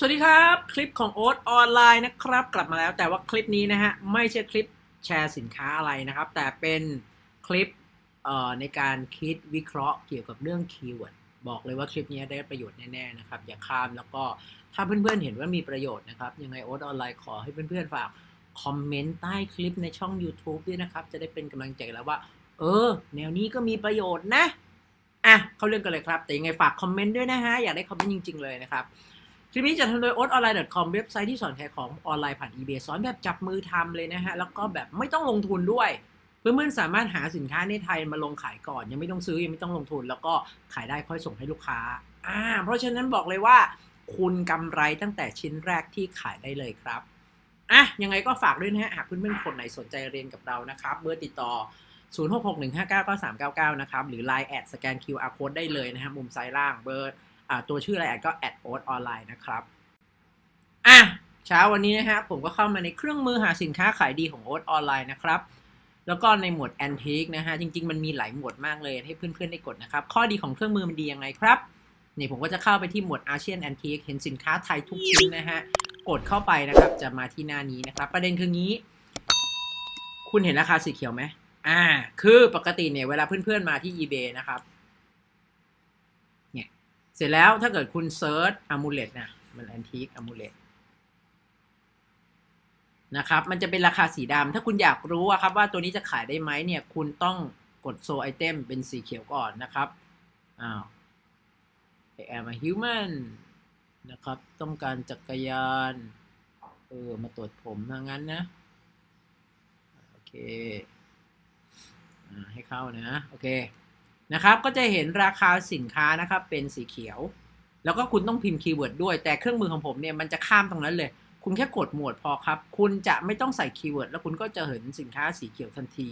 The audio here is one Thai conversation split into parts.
สวัสดีครับ คลิปของโอ๊ตออนไลน์นะครับ กลับมาแล้วแต่ว่าคลิปนี้นะฮะ ไม่ใช่คลิปแชร์สินค้าอะไรนะครับ แต่เป็นคลิปในการคิดวิเคราะห์เกี่ยวกับเรื่องคีย์เวิร์ดบอกเลยว่าคลิปนี้ได้ประโยชน์แน่ๆนะครับ อย่าข้ามแล้วก็ถ้าเพื่อนๆเห็นว่ามีประโยชน์นะครับ ยังไงโอ๊ตออนไลน์ขอให้เพื่อนๆฝากคอมเมนต์ใต้คลิปในช่อง YouTube ด้วยนะครับ จะได้เป็นกำลังใจแล้วว่า เออ แนวนี้ก็มีประโยชน์นะอะเข้าเรื่องกันเลยครับ แต่ยังไงฝากคอมเมนต์ด้วยนะฮะอยากได้คอมเมนต์จริง ๆ เลยนะครับ คลิปนี้จะทำโดย o t o n l i n e c o m เว็บไซต์ที่สอนขายของออนไลน์ผ่าน eBay สอนแบบจับมือทำเลยนะฮะ แล้วก็แบบไม่ต้องลงทุนด้วย เพื่อนๆสามารถหาสินค้าในไทยมาลงขายก่อน ยังไม่ต้องซื้อ ยังไม่ต้องลงทุน แล้วก็ขายได้ค่อยส่งให้ลูกค้าอ่าเพราะฉะนั้นบอกเลยว่า คุณกำไรตั้งแต่ชิ้นแรกที่ขายได้เลยครับอะยังไงก็ฝากด้วยนะฮะหากเพื่อนๆคนไหนสนใจเรียนกับเรานะครับเบอร์ติดต่อ0661599399 นะครับ หรือ Line แอดสแกน QR code ได้เลยนะฮะมุมซ้ายล่างเบอร์ อ่าตัวชื่อไลน์แอดก็แอดโอ๊ตออนไลน์นะครับอะเช้าวันนี้นะฮะผมก็เข้ามาในเครื่องมือหาสินค้าขายดีของโอ๊ตออนไลน์นะครับแล้วก็ในหมวดแอนทิกนะฮะจริง ๆ มันมีหลายหมวดมากเลยให้เพื่อนๆได้กดนะครับ ข้อดีของเครื่องมือมันดียังไงครับนี่ผมก็จะเข้าไปที่หมวดอาเซียนแอนทิกเห็นสินค้าไทยทุกชิ้นนะฮะกดเข้าไปนะครับจะมาที่หน้านี้นะครับ ประเด็นคืองี้ คุณเห็นราคาสีเขียวไหมอ่า คือปกติเนี่ยเวลาเพื่อนๆมาที่ eBay นะครับ เสร็จแล้วถ้าเกิดคุณเซิร์ชอะมูเลตนะมันแอนทิกอะมูเลตนะครับ มันจะเป็นราคาสีดำถ้าคุณอยากรู้อะครับว่าตัวนี้จะขายได้ไหมเนี่ย คุณต้องกดโซไอเทมเป็นสีเขียวก่อนนะครับอ้าว I am a human นะครับ ต้องการจักรยาน เออ มาตรวจผมทางนั้นนะ โอเคอให้เข้านะ โอเค นะครับ ก็จะเห็นราคาสินค้านะครับเป็นสีเขียว แล้วก็คุณต้องพิมพ์คีย์เวิร์ดด้วย แต่เครื่องมือของผมเนี่ยมันจะข้ามตรงนั้นเลย คุณแค่กดหมวดพอครับ คุณจะไม่ต้องใส่คีย์เวิร์ดแล้วคุณก็จะเห็นสินค้าสีเขียวทันที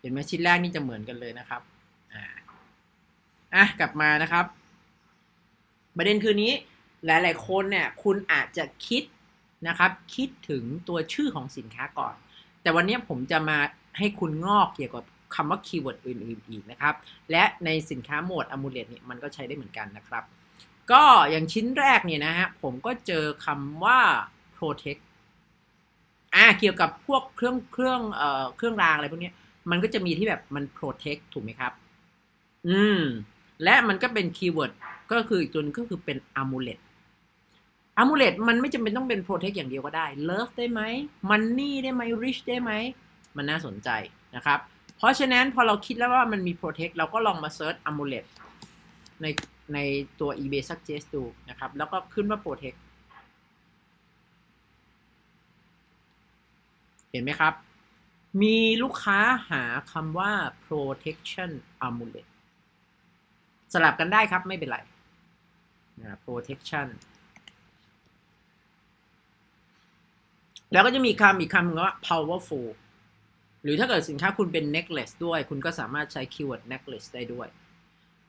เห็นไหมชิ้นแรกนี่จะเหมือนกันเลยนะครับ อ่า อะกลับมานะครับ ประเด็นคือนี้หลาย ๆ คนเนี่ยคุณอาจจะคิดนะครับคิดถึงตัวชื่อของสินค้าก่อน แต่วันนี้ผมจะมาให้คุณงอกเกี่ยวกับ คำว่าคีย์เวิร์ดอื่นๆอีกนะครับ และในสินค้าหมวด a m u l e t เนี่ยมันก็ใช้ได้เหมือนกันนะครับ ก็อย่างชิ้นแรกเนี่ยนะฮะผมก็เจอคำว่า protect อ่าเกี่ยวกับพวกเครื่องเครื่องเอ่อเครื่องรางอะไรพวกนี้มันก็จะมีที่แบบมัน protect ถูกไหมครับ อืม และมันก็เป็นคีย์เวิร์ดก็คืออีกตัวนึงก็คือเป็น amulet amulet มันไม่จำเป็นต้องเป็น protect อย่างเดียวก็ได้ love ได้ไหม money ได้ไหม rich ได้ไหม มันน่าสนใจนะครับ เพราะฉะนั้นพอเราคิดแล้วว่ามันมี protect เราก็ลองมา search amulet ในในตัว eBay suggest ดูนะครับ แล้วก็ขึ้นว่า protect เห็นไหมครับ มีลูกค้าหาคำว่า protection amulet สลับกันได้ครับไม่เป็นไรนะ protection แล้วก็จะมีคำอีกคำหนึงว่า powerful หรือถ้าเกิดสินค้าคุณเป็น necklace ด้วย คุณก็สามารถใช้คีย์เวิร์ด necklace ได้ด้วย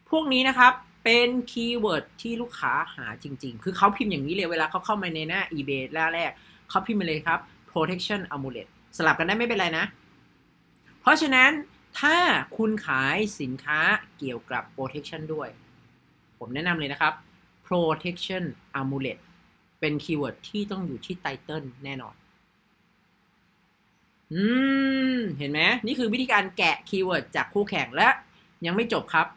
พวกนี้นะครับเป็นคีย์เวิร์ดที่ลูกค้าหาจริง ๆ คือเขาพิมพ์อย่างนี้เลยเวลาเขาเข้ามาในหน้า eBay แรกแรกเขาพิมพ์มาเลยครับ protection amulet สลับกันได้ไม่เป็นไรนะ เพราะฉะนั้นถ้าคุณขายสินค้าเกี่ยวกับ protection ด้วย ผมแนะนำเลยนะครับ protection amulet เป็นคีย์เวิร์ดที่ต้องอยู่ที่ไตเติลแน่นอน อืม เห็นไหมนี่คือวิธีการแกะคีย์เวิร์ดจากคู่แข่งและยังไม่จบครับ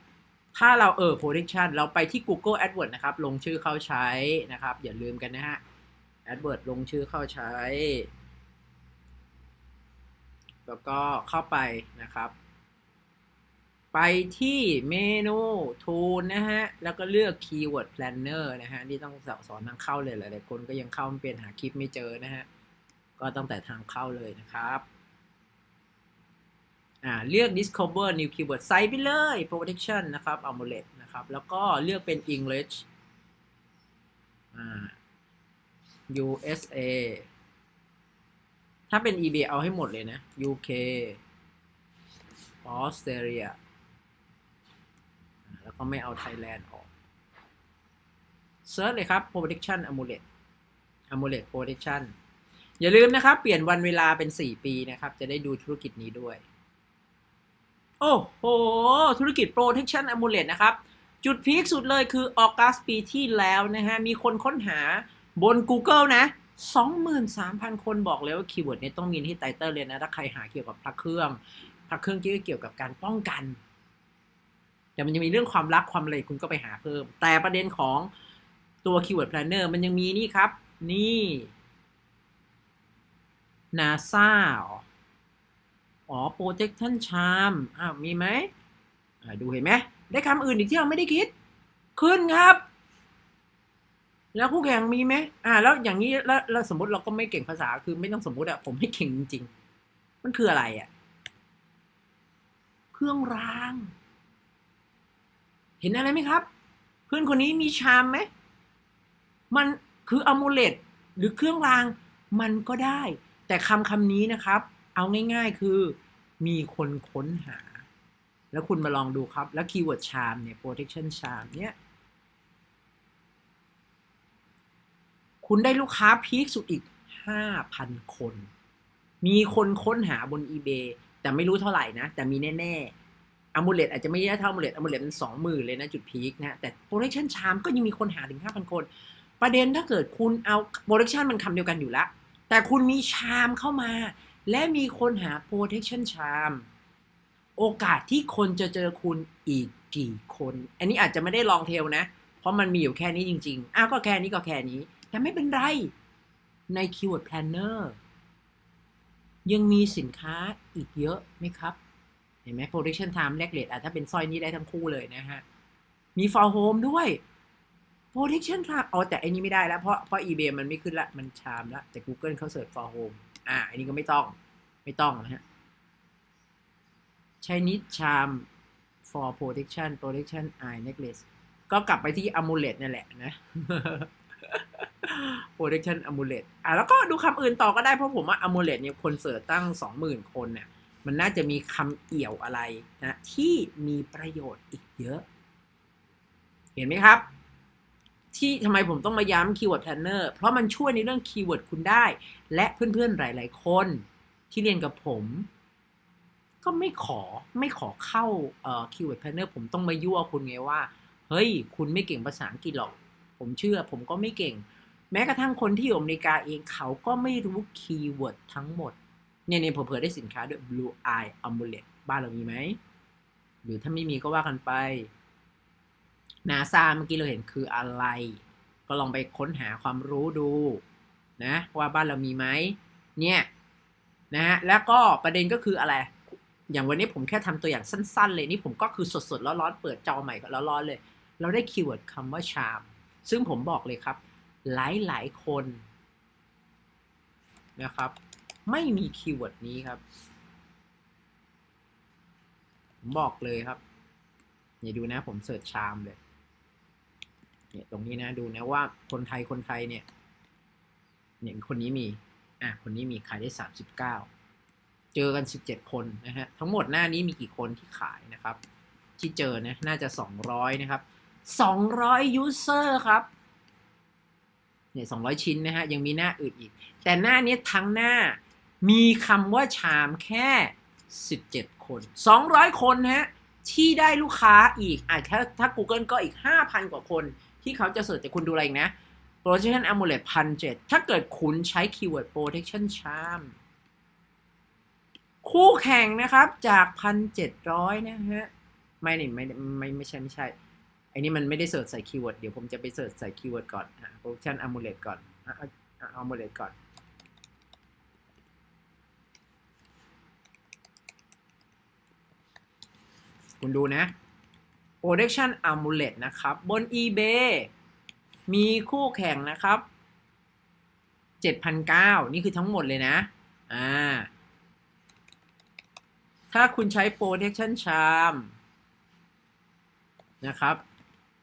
ถ้าเราเออ protection เราไปที่ Google AdWords นะครับ ลงชื่อเข้าใช้นะครับ อย่าลืมกันนะฮะ AdWords ลงชื่อเข้าใช้ แล้วก็เข้าไปนะครับ ไปที่เมนู Tool นะฮะ แล้วก็เลือก Keyword Planner นะฮะ นี่ต้องสอนทางเข้าเลยหลายๆคนก็ยังเข้าไม่เป็นหาคลิปไม่เจอนะฮะ ก็ตั้งแต่ทางเข้าเลยนะครับอ่าเลือก discover new keyword ใส่ไปเลย protection นะครับ amulet นะครับ แล้วก็เลือกเป็น English อ่า USA ถ้าเป็น eBay เอาให้หมดเลยนะ UK Australia แล้วก็ไม่เอา Thailand ออก เซิร์ชเลยครับ protection amulet amulet protection อย่าลืมนะครับ เปลี่ยนวันเวลาเป็น 4 ปีนะครับ จะได้ดูธุรกิจนี้ด้วย โอ้โห ธุรกิจ protection amulet นะครับ จุดพีคสุดเลยคือออกัสปีที่แล้วนะฮะ มีคนค้นหาบน Google นะ 23,000 คนบอกเลยว่าคีย์เวิร์ดนี้ต้องมีที่ไตเติลเลยนะ ถ้าใครหาเกี่ยวกับพระเครื่อง พระเครื่องที่เกี่ยวกับการป้องกันแต่มันยังมีเรื่องความรักความอะไรคุณก็ไปหาเพิ่ม แต่ประเด็นของตัวคีย์เวิร์ด planner มันยังมีนี่ครับ นี่ NASA อ๋อ protection charm อ้าว มีไหมดูเห็นไหม ได้คำอื่นอีกที่เราไม่ได้คิด ขึ้นครับ แล้วคู่แข่งมีไหมอ่า แล้วอย่างนี้แล้วสมมติเราก็ไม่เก่งภาษา คือไม่ต้องสมมติอะผมไม่เก่งจริงๆ มันคืออะไรอะเครื่องราง เห็นอะไรไหมครับ เพื่อนคนนี้มีชามไหม มันคืออมูเลตหรือเครื่องราง มันก็ได้ แต่คำคำนี้นะครับ เอาง่ายๆคือมีคนค้นหา แล้วคุณมาลองดูครับ แล้วคีย์เวิร์ดชามเนี่ย protection charm เนี่ย คุณได้ลูกค้าพีคสุดอีก 5,000 คน มีคนค้นหาบน eBay แต่ไม่รู้เท่าไหร่นะ แต่มีแน่ๆอ m มูเลตอาจจะไม่ได้เท่าอ m มูเลตอ m มูเลตมันสองหมื่นเลยนะจุดพีคนะ แต่ protection charm ก็ยังมีคนหาถึง 5,000 คน ประเด็นถ้าเกิดคุณเอา protection มันคำเดียวกันอยู่แล้ว แต่คุณมีชามเข้ามา และมีคนหา protection charm โอกาสที่คนจะเจอคุณอีกกี่คน อันนี้อาจจะไม่ได้ลองเทลนะ เพราะมันมีอยู่แค่นี้จริงๆ อ้าวก็แค่นี้ก็แค่นี้ แต่ไม่เป็นไร ใน keyword planner ยังมีสินค้าอีกเยอะไหมครับ เห็นไหม protection time แลกเลทอะถ้าเป็นสร้อยนี้ได้ทั้งคู่เลยนะฮะ มี for home ด้วย protection time อ๋อแต่อันนี้ไม่ได้แล้ว เพราะเพราะ eBay มันไม่ขึ้นละ มันชามละ แต่ Google เขาเสิร์ช for home อ่า อันนี้ก็ไม่ต้อง ไม่ต้องนะฮะ Chinese charm for protection protection eye necklace ก็กลับไปที่ amulet นั่นแหละนะ protection amulet อะแล้วก็ดูคำอื่นต่อก็ได้ เพราะผมว่า amulet เนี่ยคนเสิร์ชตั้ง 20,000 คนเนี่ย มันน่าจะมีคำเอี่ยวอะไรนะที่มีประโยชน์อีกเยอะ เห็นไหมครับ ที่ทำไมผมต้องมาย้ำ keyword planner เพราะมันช่วยในเรื่อง keyword คุณได้ และเพื่อนๆหลาย ๆ คนที่เรียนกับผม ก็ไม่ขอไม่ขอเข้าเอ่อ keyword planner ผมต้องมายั่วคุณไงว่า เฮ้ย คุณไม่เก่งภาษาอังกฤษหรอก ผมเชื่อผมก็ไม่เก่ง แม้กระทั่งคนที่อยู่อเมริกาเองเขาก็ไม่รู้คีย์เวิร์ดทั้งหมด เนี่ยเนี่ยเผื่อได้สินค้าด้วย blue eye amulet บ้านเรามีไหมหรือถ้าไม่มีก็ว่ากันไป นาซาเมื่อกี้เราเห็นคืออะไร ก็ลองไปค้นหาความรู้ดูนะว่าบ้านเรามีไหมเนี่ยนะฮะแล้วก็ประเด็นก็คืออะไร อย่างวันนี้ผมแค่ทำตัวอย่างสั้น ๆ เลยนี่ผมก็คือสดๆร้อนๆเปิดจอใหม่ก็ร้อนๆเลย เราได้คีย์เวิร์ดคำว่าชาม ซึ่งผมบอกเลยครับ หลายๆคนนะครับ ไม่มีคีย์เวิร์ดนี้ครับผมบอกเลยครับนี่าดูนะผมเสิร์ชชามเลย เนี่ยตรงนี้นะดูนะว่าคนไทยคนไทยเนี่ยเนี่ยคนนี้มีอะคนนี้มีขายได้สามสิบเก้าเจอกันสิบเจ็ดคนนะฮะทั้งหมดหน้านี้มีกี่คนที่ขายนะครับ ที่เจอนะน่าจะสองร้อยนะครับสองร้อยยูเซอร์ครับเนี่ยสองร้อยชิ้นนะฮะยังมีหน้าอื่นอีก แต่หน้านี้ทั้งหน้ามีคำว่าชามแค่สิบเจ็ดคนสองร้อยคนฮะที่ได้ลูกค้าอีกอะถ้าถ้า Google ก็อีกห้าพันกว่าคน ที่เขาจะเสิร์ชแต่คุณดูอะไรอีกนะ protection amulet พันเจ็ดถ้าเกิดคุณใช้คีย์เวิร์ด protection charm คู่แข่งนะครับจากพันเจ็ดร้อยนะฮะ ไม่นี่ไม่ไม่ไม่ใช่ไม่ใช่ไอ้นี่มันไม่ได้เสิร์ชใส่คีย์เวิร์ดเดี๋ยวผมจะไปเสิร์ชใส่คีย์เวิร์ดก่อนอะ protection amulet ก่อนอะอะ amulet ก่อนคุณดูนะ protection amulet นะครับ บน eBay มีคู่แข่งนะครับ 7,900 นี่คือทั้งหมดเลยนะ อ่า ถ้าคุณใช้ protection charm นะครับ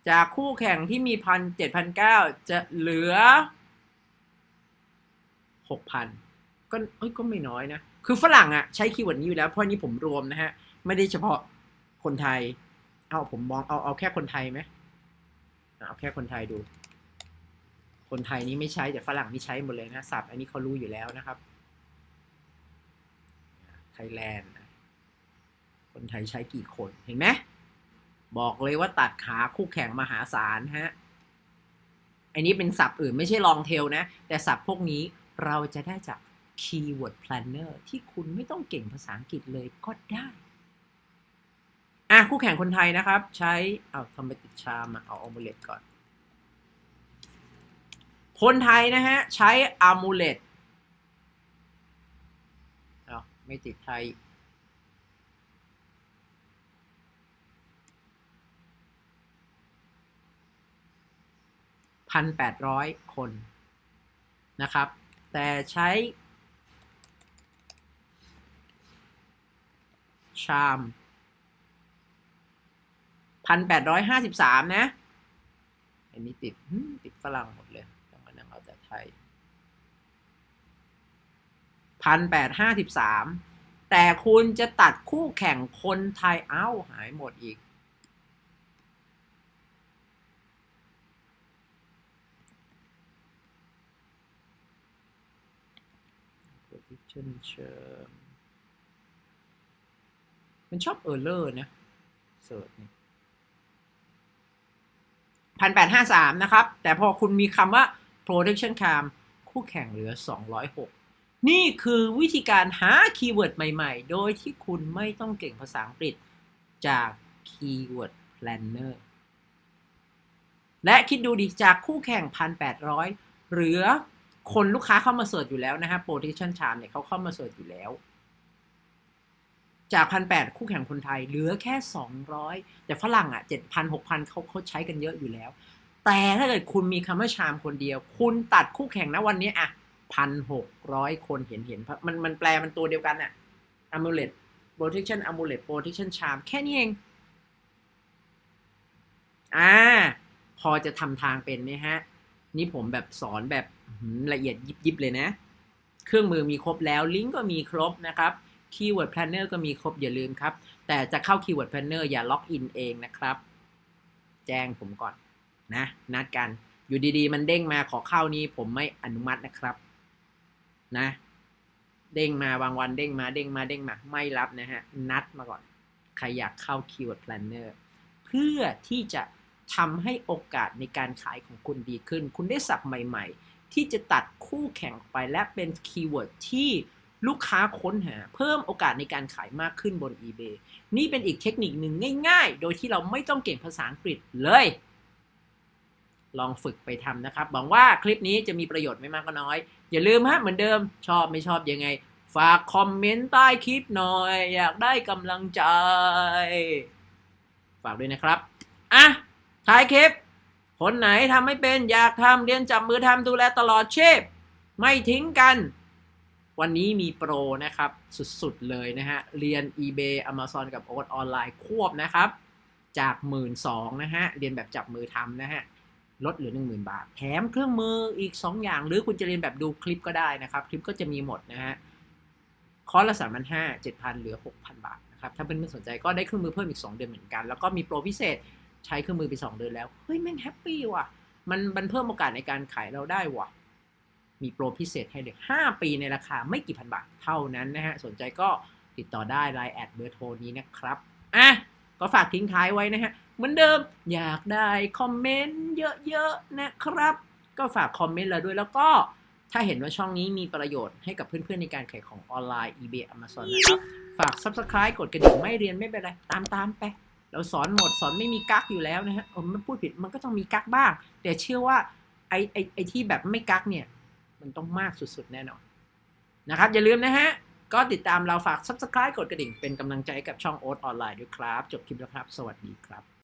จากคู่แข่งที่มีพันเจ็ดพันเก้าจะเหลือหกพันก็เอ้ยก็ไม่น้อยนะ คือฝรั่งอะใช้คีย์เวิร์ดนี้อยู่แล้ว เพราะนี้ผมรวมนะฮะ ไม่ได้เฉพาะคนไทย เอาผมมองเอาเอาแค่คนไทยไหมเอาแค่คนไทยดู คนไทยนี้ไม่ใช้แต่ฝรั่งนี่ใช้หมดเลยนะศัพท์อันนี้เขารู้อยู่แล้วนะครับไทยแลนด์คนไทยใช้กี่คนเห็นไหมบอกเลยว่าตัดขาคู่แข่งมหาศาลฮะอันนี้เป็นศัพท์อื่นไม่ใช่ long tail นะ แต่ศัพท์พวกนี้เราจะได้จาก keyword planner ที่คุณไม่ต้องเก่งภาษาอังกฤษเลยก็ได้ อะคู่แข่งคนไทยนะครับ ใช้เอาทำไปติดชามาเอาอมูเลตก่อน คนไทยนะฮะ ใช้อมูเลตเอาไม่ติดไทยพันแปดร้อยคนนะครับ แต่ใช้ ชาม พันแปดร้อยห้าสิบสามนะ อันนี้ติดติดฝรั่งหมดเลยต้องมานั่งเอาแต่ไทยพันแปดห้าสิบสามแต่คุณจะตัดคู่แข่งคนไทยเอ้าหายหมดอีก position term มันชอบเออร์เลอร์นะเสิร์ชนี่ ยพันแปดห้าสามนะครับ แต่พอคุณมีคำว่า protection cam คู่แข่งเหลือ 206 นี่คือวิธีการหาคีย์เวิร์ดใหม่ๆ โดยที่คุณไม่ต้องเก่งภาษาอังกฤษจาก keyword planner และคิดดูดิจากคู่แข่ง 1,800 เหลือคนลูกค้าเข้ามาเสิร์ชอยู่แล้วนะฮะ protection cam เนี่ยเขาเข้ามาเสิร์ชอยู่แล้ว จากพันแปดคู่แข่งคนไทย เหลือแค่สองร้อยแต่ฝรั่งอะเจ็ดพันหกพันเขาเขาใช้กันเยอะอยู่แล้ว แต่ถ้าเกิดคุณมีคำว่าชามคนเดียว คุณตัดคู่แข่งนะวันนี้อะพันหกร้อยคนเห็นเห็นมันมันแปลมันตัวเดียวกันอะ amulet protection amulet protection charm แค่นี้เอง อ่า พอจะทำทางเป็นไหมฮะ นี่ผมแบบสอนแบบละเอียดยิบยิบเลยนะ เครื่องมือมีครบแล้ว ลิงก์ก็มีครบนะครับ Keyword Planner ก็มีครบอย่าลืมครับ แต่จะเข้า Keyword Planner อร์อย่าล็อกอินเองนะครับ แจ้งผมก่อนนะ นัดกัน อยู่ดีๆ มันเด้งมาขอเข้านี้ผมไม่อนุมัตินะครับ นะ เด้งมาบางวันเด้งมาเด้งมาเด้งมาไม่รับนะฮะ นัดมาก่อน ใครอยากเข้า Keyword Planner เนอร์เพื่อที่จะทำให้โอกาสในการขายของคุณดีขึ้น คุณได้สับใหม่ ๆ ที่จะตัดคู่แข่งไปและเป็นคีย์เวิร์ดที่ ลูกค้าค้นหา เพิ่มโอกาสในการขายมากขึ้นบน eBay นี่เป็นอีกเทคนิคหนึ่งง่าย ๆ โดยที่เราไม่ต้องเก่งภาษาอังกฤษเลย ลองฝึกไปทำนะครับ หวังว่าคลิปนี้จะมีประโยชน์ไม่มากก็น้อย อย่าลืมฮะเหมือนเดิม ชอบไม่ชอบยังไง ฝากคอมเมนต์ใต้คลิปหน่อย อยากได้กำลังใจ ฝากด้วยนะครับ อะท้ายคลิป คนไหนทำไม่เป็นอยากทำเรียนจับมือทำดูแลตลอดชีพไม่ทิ้งกัน วันนี้มีโปรนะครับ สุดๆเลยนะฮะ เรียน eBay Amazon กับโอ๊ตออนไลน์ควบนะครับ จาก1 2ื่นสองนะฮะ เรียนแบบจับมือทำนะฮะ ลดเหลือ 10,000 บาท แถมเครื่องมืออีก 2 อย่าง หรือคุณจะเรียนแบบดูคลิปก็ได้นะครับ คลิปก็จะมีหมดนะฮะ คอร์สละ3 5 0 0 7,000เหลือ 6,000 บาทนะครับถ้าเพื่อนๆสนใจก็ได้เครื่องมือเพิ่มอีก 2 เดือนเหมือนกัน แล้วก็มีโปรพิเศษใช้เครื่องมือไป 2 เดือนแล้ว เฮ้ยแม่งแฮปปี้ว่ะ มันมันเพิ่มโอกาสในการขายเราได้ว่ะ มีโปรพิเศษให้เลย5ปีในราคาไม่กี่พันบาทเท่านั้นนะฮะ สนใจก็ติดต่อได้ Line แอดเบอร์โทรนี้นะครับ อะ ก็ฝากทิ้งท้ายไว้นะฮะ เหมือนเดิมอยากได้คอมเมนต์เยอะๆนะครับ ก็ฝากคอมเมนต์เราด้วยแล้วก็ถ้าเห็นว่าช่องนี้มีประโยชน์ให้กับเพื่อนๆในการขายของออนไลน์ eBay Amazon นะครับ ฝาก Subscribe กดกระดิ่งไม่เรียนไม่เป็นไร ตามตามๆไป เราสอนหมดสอนไม่มีกักอยู่แล้วนะฮะผมไม่พูดผิดมันก็ต้องมีกักบ้าง แต่เชื่อว่าไอไอไอที่แบบไม่กักเนี่ย มันต้องมากสุดๆ แน่นอนนะครับ อย่าลืมนะฮะ ก็ติดตามเราฝาก Subscribe กดกระดิ่งเป็นกำลังใจกับช่องโอ๊ตออนไลน์ด้วยครับ จบคลิปแล้วครับ สวัสดีครับ